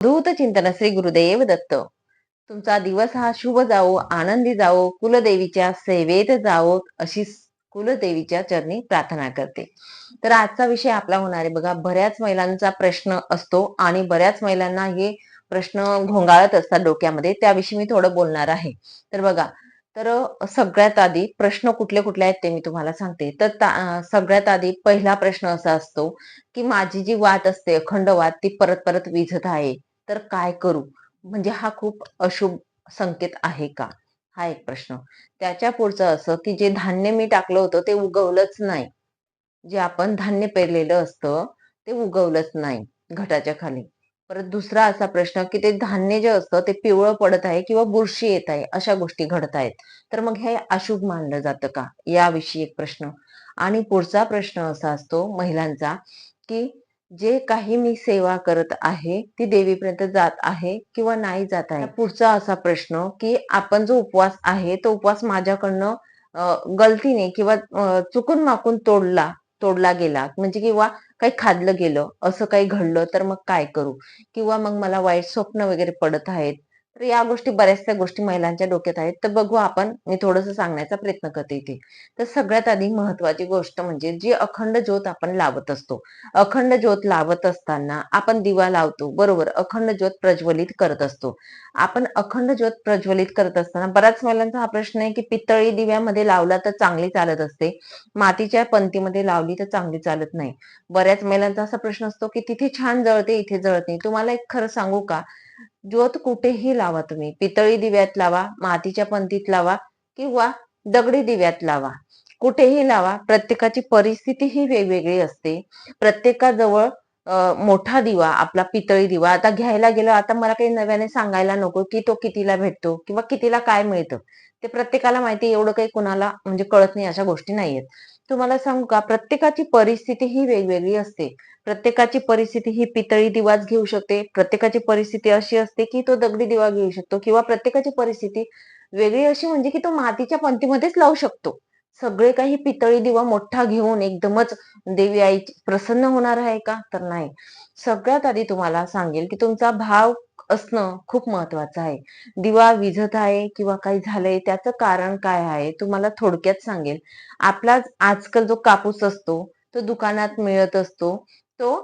दूत चिंतन श्री गुरुदेव दत्त. तुमचा दिवस हा शुभ जावो आनंदी जावो कुलदेवीच्या सेवेत जावो अशी कुलदेवीच्या चरणी प्रार्थना करते. तर आजचा विषय आपला होणार आहे. बघा बऱ्याच महिलांचा प्रश्न असतो आणि बऱ्याच महिलांना हे प्रश्न घोंगाळत असतात डोक्यामध्ये. त्याविषयी मी थोडं बोलणार आहे. तर बघा तर सगळ्यात आधी प्रश्न कुठले कुठले आहेत ते मी तुम्हाला सांगते. तर सगळ्यात आधी पहिला प्रश्न असा असतो की माझी जी वाट असते अखंड वाट ती परत परत विझत आहे. तर काय करू? म्हणजे हा खूप अशुभ संकेत आहे का? हा एक प्रश्न. त्याच्या पुढचं असं की जे धान्य मी टाकलं होतं ते उगवलंच नाही. जे आपण धान्य पेरलेलं असतं ते उगवलंच नाही घटाच्या खाली. परत दुसरा असा प्रश्न की ते धान्य जे असतं ते पिवळं पडत आहे किंवा बुरशी येत आहे अशा गोष्टी घडत आहेत. तर मग हे अशुभ मानलं जातं का? याविषयी एक प्रश्न. आणि पुढचा प्रश्न असा असतो महिलांचा की जे काही मी सेवा करत आहे ती देवीपर्यंत जात आहे किंवा नाही जात आहे? पुढचा असा प्रश्न की आपण जो उपवास आहे तो उपवास माझ्याकडनं गलतीने किंवा चुकून माकून तोडला तोडला गेला. म्हणजे किंवा काही खाल्लं गेलं असं काही घडलं तर मग काय करू? किंवा मग मला वाईट स्वप्न वगैरे पडत आहेत तर या गोष्टी बऱ्याचशा गोष्टी महिलांच्या डोक्यात आहेत. तर बघू आपण मी थोडस सांगण्याचा प्रयत्न करते इथे. तर सगळ्यात आधी महत्वाची गोष्ट म्हणजे जी अखंड ज्योत आपण लावत असतो. अखंड ज्योत लावत असताना आपण दिवा लावतो बरोबर? अखंड ज्योत प्रज्वलित करत असतो. आपण अखंड ज्योत प्रज्वलित करत असताना बऱ्याच महिलांचा हा प्रश्न आहे की पितळी दिव्यामध्ये लावला तर चांगली चालत असते. मातीच्या पंथीमध्ये लावली तर चांगली चालत नाही. बऱ्याच महिलांचा असा प्रश्न असतो की तिथे छान जळते इथे जळत नाही. तुम्हाला एक खरं सांगू का? ज्योत कुठेही लावा तुम्ही. पितळी दिव्यात लावा मातीच्या पंथीत लावा किंवा दगडी दिव्यात लावा. कुठेही लावा प्रत्येकाची परिस्थिती ही वेगवेगळी असते. प्रत्येकाजवळ मोठा दिवा आपला पितळी दिवा. आता घ्यायला गेलो आता मला काही नव्याने सांगायला नको की तो कितीला भेटतो किंवा कितीला काय मिळतं. ते प्रत्येकाला माहिती एवढं काही कुणाला म्हणजे कळत नाही अशा गोष्टी नाहीयेत. तुम्हाला सांगू का प्रत्येकाची परिस्थिती ही वेगवेगळी असते. प्रत्येकाची परिस्थिती ही पितळी दिवाच घेऊ शकते. प्रत्येकाची परिस्थिती अशी असते की तो दगडी दिवा घेऊ शकतो किंवा प्रत्येकाची परिस्थिती वेगळी अशी म्हणजे की तो मातीच्या पंथीमध्येच लावू शकतो. सगळे काही पितळी दिवा मोठा घेऊन एकदमच देवी आई प्रसन्न होणार आहे का? तर नाही. सगळ्यात आधी तुम्हाला सांगेल की तुमचा भाव असणं खूप महत्वाचं आहे. दिवा विझत आहे किंवा काही झालंय त्याचं कारण काय आहे तुम्हाला थोडक्यात सांगेल. आपला आजकाल जो कापूस असतो तो दुकानात मिळत असतो तो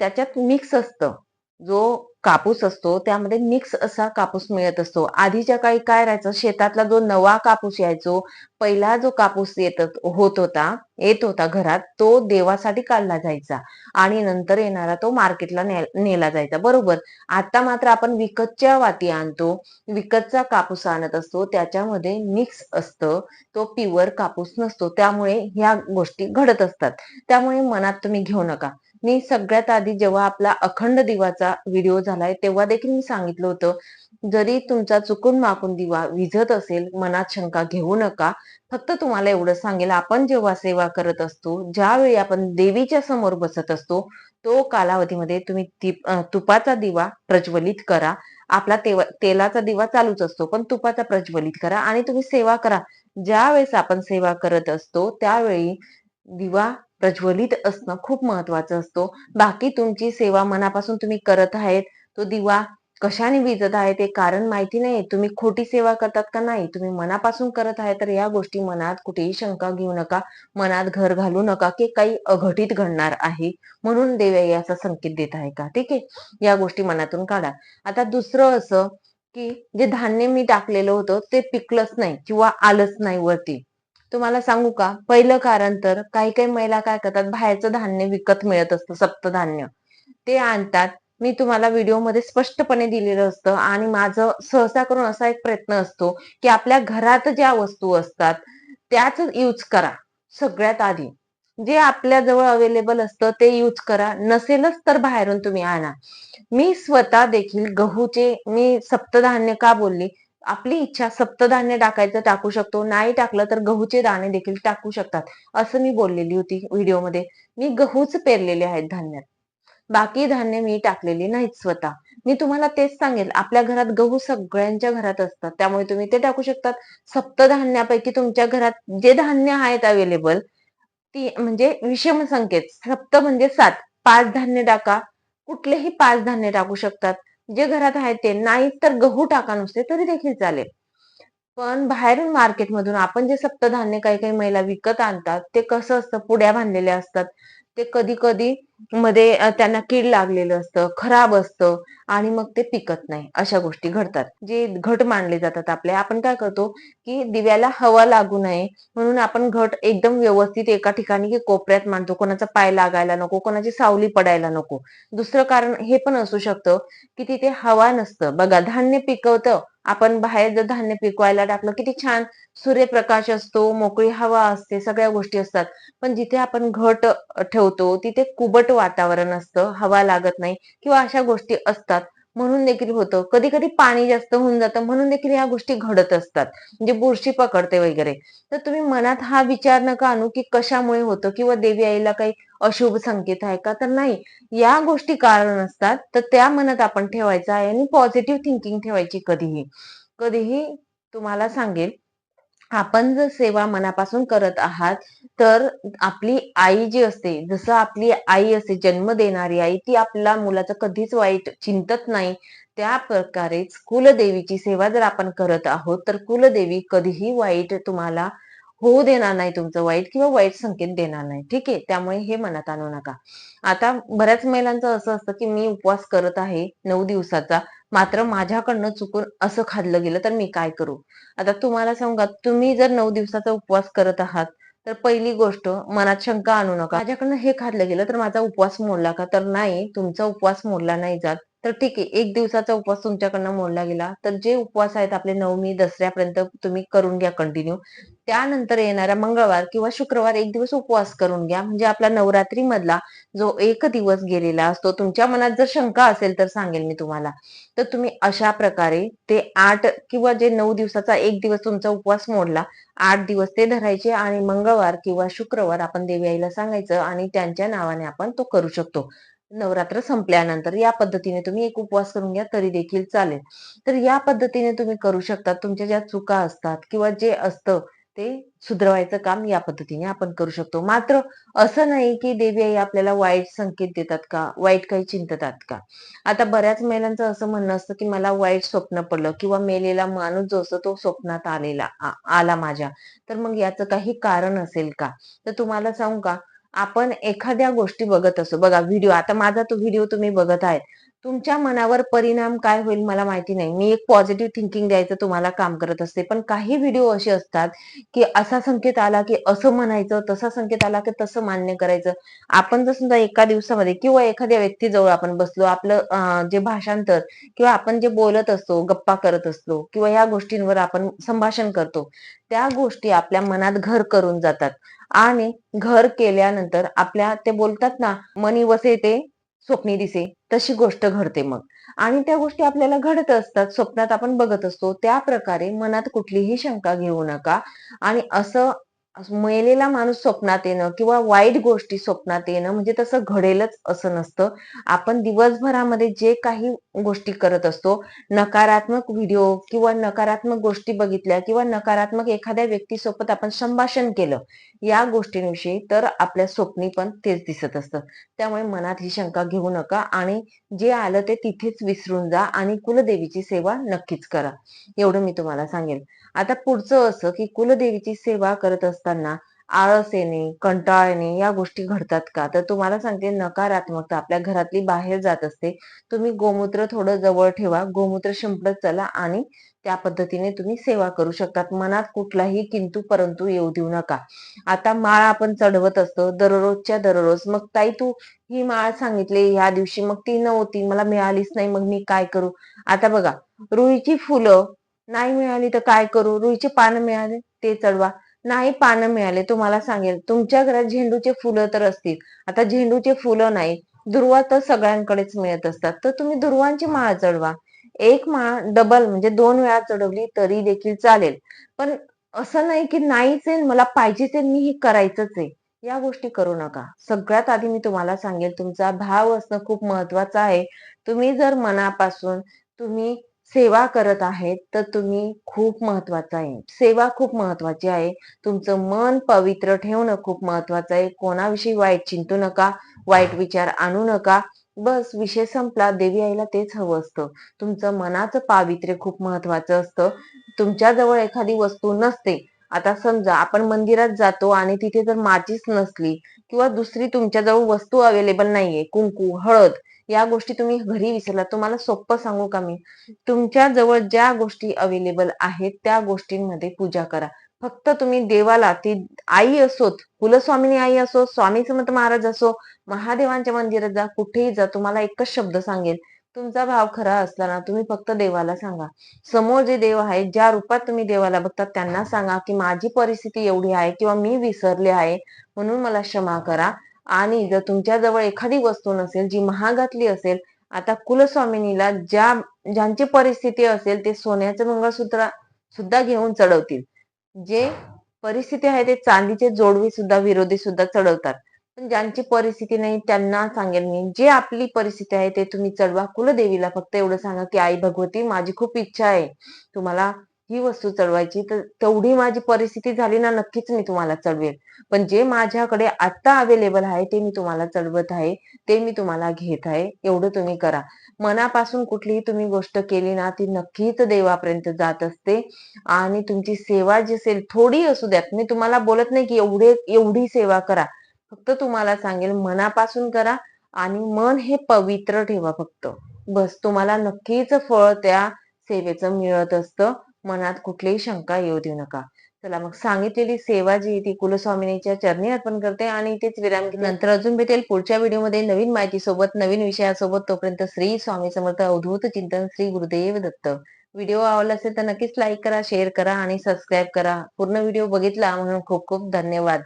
त्याच्यात मिक्स असतं. जो कापूस असतो त्यामध्ये मिक्स असा कापूस मिळत असतो. आधीच्या काळी काय राहायचं? शेतातला जो नवा कापूस यायचो पहिला जो कापूस येत होत होता येत होता घरात तो देवासाठी काढला जायचा. आणि नंतर येणारा तो मार्केटला नेला जायचा. बरोबर? आता मात्र आपण विकतच्या वाती आणतो विकतचा कापूस आणत असतो त्याच्यामध्ये मिक्स असतं तो प्युअर कापूस नसतो. त्यामुळे ह्या गोष्टी घडत असतात. त्यामुळे मनात तुम्ही घेऊ नका. मी सगळ्यात आधी जेव्हा आपला अखंड दिवाचा व्हिडिओ झालाय तेव्हा देखील मी सांगितलं होतं जरी तुमचा चुकून माकून दिवा विझत असेल मनात शंका घेऊ नका फक्त तुम्हाला एवढं सांगेल आपण जेव्हा सेवा करत असतो ज्यावेळी आपण देवीच्या समोर बसत असतो तो कालावधीमध्ये तुम्ही तुपाचा दिवा प्रज्वलित करा. आपला तेलाचा दिवा चालूच असतो पण तुपाचा प्रज्वलित करा आणि तुम्ही सेवा करा. ज्या वेळेस आपण सेवा करत असतो त्यावेळी दिवा प्रज्वलित असणं खूप महत्वाचं असतो. बाकी तुमची सेवा मनापासून तुम्ही करत आहेत तो दिवा कशाने विजत आहे ते कारण माहिती नाही तुम्ही खोटी सेवा करतात का नाही? तुम्ही मनापासून करत आहे तर या गोष्टी मनात कुठेही शंका घेऊ नका मनात घर घालू नका की काही अघटित घडणार आहे. म्हणून देव याचा संकेत देत आहे का? ठीक आहे? या गोष्टी मनातून काढा. आता दुसरं असं की जे धान्य मी टाकलेलं होतं ते पिकलंच नाही किंवा आलंच नाही वरती. तुम्हाला सांगू का? पहिलं कारण तर काही काही महिला काय करतात बाहेरचं धान्य विकत मिळत असतं सप्तधान्य ते आणतात. मी तुम्हाला व्हिडिओमध्ये स्पष्टपणे दिलेलं असतं आणि माझं सहसा करून असा एक प्रयत्न असतो की आपल्या घरात ज्या वस्तू असतात त्याच यूज करा सगळ्यात आधी. जे आपल्या जवळ अवेलेबल असतं ते यूज करा. नसेलच तर बाहेरून तुम्ही आणा. मी स्वतः देखील गहूचे मी सप्तधान्य का बोलली? आपली इच्छा सप्तधान्य टाकायचं टाकू शकतो नाही टाकलं तर गहूचे दाणे देखील टाकू शकतात असं मी बोललेली होती व्हिडिओमध्ये मी गहूच पेरलेले आहेत धान्यात. बाकी धान्य मी टाकलेली नाहीत स्वतः. मी तुम्हाला तेच सांगेल आपल्या घरात गहू सगळ्यांच्या घरात असतात त्यामुळे तुम्ही ते टाकू शकतात. सप्तधान्यापैकी तुमच्या घरात जे धान्य आहेत अवेलेबल ती म्हणजे विषम संकेत सप्त म्हणजे सात. पाच धान्य टाका कुठलेही पाच धान्य टाकू शकतात. जे घरात आहेत ते नाही तर गहू टाका नुसते तरी देखील चालेल. पण बाहेरून मार्केटमधून आपण जे सप्तधान्य काही काही महिला विकत आणतात ते कसं असतं? पुड्या बांधलेल्या असतात. ते कधी कधी मध्ये त्यांना कीड लागलेलं असतं खराब असतं आणि मग ते पिकत नाही. अशा गोष्टी घडतात. जे घट मांडले जातात आपले. आपण काय करतो की दिव्याला हवा लागू नये म्हणून आपण घट एकदम व्यवस्थित एका ठिकाणी की कोपऱ्यात मांडतो. कोणाचा पाय लागायला नको कोणाची सावली पडायला नको. दुसरं कारण हे पण असू शकतं की तिथे हवा नसतं. बघा धान्य पिकवतं आपण बाहेर जर धान्य पिकवायला टाकलं किती छान सूर्यप्रकाश असतो मोकळी हवा असते सगळ्या गोष्टी असतात. पण जिथे आपण घट ठेवतो तिथे कुबट वातावरण असतं हवा लागत नाही किंवा अशा गोष्टी असतात. म्हणून देखील होतं. कधी कधी पाणी जास्त होऊन जातं म्हणून देखील या गोष्टी घडत असतात. म्हणजे बुरशी पकडते वगैरे. तर तुम्ही मनात हा विचार नका आणू की कशामुळे होतं किंवा देवी आईला काही अशुभ संकेत आहे का? तर नाही. या गोष्टी कारण असतात तर त्या मनात आपण ठेवायचं आहे आणि पॉझिटिव्ह थिंकिंग ठेवायची कधीही. कधीही तुम्हाला सांगेल आपण जर सेवा मनापासून करत आहात तर आपली आई जी असते जसं आपली आई असते जन्म देणारी आई ती आपल्या मुलाचं कधीच वाईट चिंतत नाही. त्या प्रकारेच कुलदेवीची सेवा जर आपण करत आहोत तर कुलदेवी कधीही वाईट तुम्हाला होऊ देणार नाही तुमचं वाईट किंवा वाईट संकेत देणार नाही. ठीक आहे? त्यामुळे हे मनात आणू नका. आता बऱ्याच महिलांचं असं असतं की मी उपवास करत आहे नऊ दिवसाचा मात्र माझ्याकडनं चुकून असं खाल्लं गेलं तर मी काय करू? आता तुम्हाला सांगा तुम्ही जर नऊ दिवसाचा उपवास करत आहात तर पहिली गोष्ट मनात शंका आणू नका. माझ्याकडनं हे खाल्लं गेलं तर माझा उपवास मोडला का? तर नाही तुमचा उपवास मोडला नाही जात. तर ठीक आहे एक दिवसाचा उपवास तुमच्याकडनं मोडला गेला. तर जे उपवास आहेत आपले नवमी दसऱ्यापर्यंत तुम्ही करून घ्या कंटिन्यू त्यानंतर येणारा मंगळवार किंवा शुक्रवार एक दिवस उपवास करून घ्या. म्हणजे आपला नवरात्री मधला जो एक दिवस गेलेला असतो तुमच्या मनात जर शंका असेल तर सांगेल मी तुम्हाला. तर तुम्ही अशा प्रकारे ते आठ किंवा जे नऊ दिवसाचा एक दिवस तुमचा उपवास मोडला आठ दिवस ते धरायचे आणि मंगळवार किंवा शुक्रवार आपण देवी आईला सांगायचं आणि त्यांच्या नावाने आपण तो करू शकतो. नवरात्र संपल्यानंतर या पद्धतीने तुम्ही एक उपवास करून घ्या तरी देखील चालेल. तर या पद्धतीने तुम्ही करू शकता. तुमच्या ज्या चुका असतात किंवा जे असतं ते सुधरवायचं काम या पद्धतीने आपण करू शकतो. मात्र असं नाही की देवी आई आपल्याला वाईट संकेत देतात का? वाईट काही चिंततात का? आता बऱ्याच महिलांचं असं म्हणणं असतं की मला वाईट स्वप्न पडलं किंवा मेलेला माणूस जो असतो तो स्वप्नात आलेला आला माझ्या तर मग याचं काही कारण असेल का? तर तुम्हाला सांगू का? आपण एखाद्या गोष्टी बघत असतो बघा व्हिडिओ. आता माझा तो व्हिडिओ तुम्ही बघत आहेत. तुमच्या मनावर परिणाम काय होईल मला माहिती नाही. मी एक पॉझिटिव्ह थिंकिंग द्यायचं तुम्हाला काम करत असते. पण काही व्हिडिओ असे असतात की असा संकेत आला की असं म्हणायचं तसा संकेत आला की तसं मान्य करायचं. आपण जर समजा एका दिवसामध्ये किंवा एखाद्या व्यक्तीजवळ आपण बसलो आपलं जे भाषांतर किंवा आपण जे बोलत असतो गप्पा करत असतो किंवा या गोष्टींवर आपण संभाषण करतो त्या गोष्टी आपल्या मनात घर करून जातात. आणि घर केल्यानंतर आपल्या ते बोलतात ना मनी वसे ते स्वप्नी दिसे तशी गोष्ट घडते मग. आणि त्या गोष्टी आपल्याला घडत असतात स्वप्नात आपण बघत असतो त्या प्रकारे मनात कुठलीही शंका घेऊ नका. आणि असं असं मेलेला माणूस स्वप्नात येणं किंवा वाईट गोष्टी स्वप्नात येणं म्हणजे तसं घडेलच असं नसतं. आपण दिवसभरामध्ये जे काही गोष्टी करत असतो नकारात्मक व्हिडिओ किंवा नकारात्मक गोष्टी बघितल्या किंवा नकारात्मक एखाद्या व्यक्तीसोबत आपण संभाषण केलं या गोष्टींविषयी तर आपल्या स्वप्नी पण तेच दिसत असतं. त्यामुळे मनात ही शंका घेऊ नका आणि जे आलं ते तिथेच विसरून जा आणि कुलदेवीची सेवा नक्कीच करा. एवढं मी तुम्हाला सांगेन. आता पुढचं असं की कुलदेवीची सेवा करत असताना आळस येणे कंटाळ येणे या गोष्टी घडतात का? तर तुम्हाला सांगते नकारात्मकता आपल्या घरातली बाहेर जात असते. तुम्ही गोमूत्र थोडं जवळ ठेवा गोमूत्र शिंपडत चला आणि त्या पद्धतीने तुम्ही सेवा करू शकतात. मनात कुठलाही किंतु परंतु येऊ देऊ नका. आता माळ आपण चढवत असतो दररोजच्या दररोज. मग ताई तू ही माळ सांगितली ह्या दिवशी मग ती नव्हती मला मिळालीच नाही मग मी काय करू? आता बघा रुईची फुलं नाही मिळाली तर काय करू? रुईचे पानं मिळाले ते चढवा. नाही पानं मिळाले तुम्हाला सांगेल. तुमच्या घरात झेंडूचे फुलं तर असतील. आता झेंडूचे फुलं नाही दुर्वा तर सगळ्यांकडेच मिळत असतात. तर तुम्ही दुर्वांची माळ चढवा. एक माळ डबल म्हणजे दोन वेळा चढवली तरी देखील चालेल. पण असं नाही की नाहीच आहे मला पाहिजेच आहे मी हे करायचंच आहे. या गोष्टी करू नका. सगळ्यात आधी मी तुम्हाला सांगेल तुमचा भाव असणं खूप महत्वाचं आहे. तुम्ही जर मनापासून तुम्ही सेवा करत आहेत तर तुम्ही खूप महत्वाचं आहे. सेवा खूप महत्वाची आहे. तुमचं मन पवित्र ठेवणं खूप महत्वाचं आहे. कोणाविषयी वाईट चिंतू नका वाईट विचार आणू नका. बस विषय संपला. देवी आईला तेच हवं असतं. तुमचं मनाचं पावित्र्य खूप महत्वाचं असतं. तुमच्या जवळ एखादी वस्तू नसते. आता समजा आपण मंदिरात जातो आणि तिथे जर माचीस नसली किंवा दुसरी तुमच्याजवळ वस्तू अवेलेबल नाहीये कुंकू हळद या गोष्टी तुम्ही घरी विसरला तुम्हाला सोपं सांगू का मी? तुमच्या जवळ ज्या गोष्टी अवेलेबल आहेत त्या गोष्टींमध्ये पूजा करा. फक्त तुम्ही देवाला ती आई असोत कुलस्वामिनी आई असो स्वामी समर्थ महाराज असो महादेवांच्या मंदिरात जा कुठेही जा तुम्हाला एकच शब्द सांगेल. तुमचा भाव खरा असला ना तुम्ही फक्त देवाला सांगा. समोर जे देव आहेत ज्या रूपात तुम्ही देवाला बघतात त्यांना सांगा की माझी परिस्थिती एवढी आहे किंवा मी विसरले आहे म्हणून मला क्षमा करा. आणि जर तुमच्या जवळ एखादी वस्तू नसेल जी महागातली असेल आता कुलस्वामिनीला ज्या ज्यांची परिस्थिती असेल ते सोन्याचं मंगळसूत्र सुद्धा घेऊन चढवतील. जे परिस्थिती आहे ते चांदीचे जोडवी सुद्धा विरोधी सुद्धा चढवतात. पण ज्यांची परिस्थिती नाही त्यांना सांगेल मी जे आपली परिस्थिती आहे ते तुम्ही चढवा. कुलदेवीला फक्त एवढं सांगा की आई भगवती माझी खूप इच्छा आहे. तुम्हाला ही वस्तू चढवायची तर तेवढी माझी परिस्थिती झाली ना नक्कीच मी तुम्हाला चढवेल. पण जे माझ्याकडे आता अवेलेबल आहे ते मी तुम्हाला चढवत आहे ते मी तुम्हाला घेत आहे एवढं तुम्ही करा. मनापासून कुठलीही तुम्ही गोष्ट केली ना ती नक्कीच देवापर्यंत जात असते. आणि तुमची सेवा जी असेल थोडी असू द्यात. मी तुम्हाला बोलत नाही की एवढे एवढी सेवा करा. फक्त तुम्हाला सांगेल मनापासून करा आणि मन हे पवित्र ठेवा फक्त. बस तुम्हाला नक्कीच फळ त्या सेवेचं मिळत असतं. मनात कुठलीही शंका येऊ देऊ नका. चला मग सांगितलेली सेवा जी ती कुलस्वामिनीच्या चरणी अर्पण करते आणि तेच विराम नंतर अजून भेटेल पुढच्या व्हिडिओमध्ये नवीन माहिती सोबत नवीन विषयासोबत. तोपर्यंत श्री स्वामी समर्थ अवधूत चिंतन श्री गुरुदेव दत्त. व्हिडिओ आवडला असेल तर नक्कीच लाईक करा शेअर करा आणि सबस्क्राईब करा. पूर्ण व्हिडिओ बघितला म्हणून खूप खूप धन्यवाद.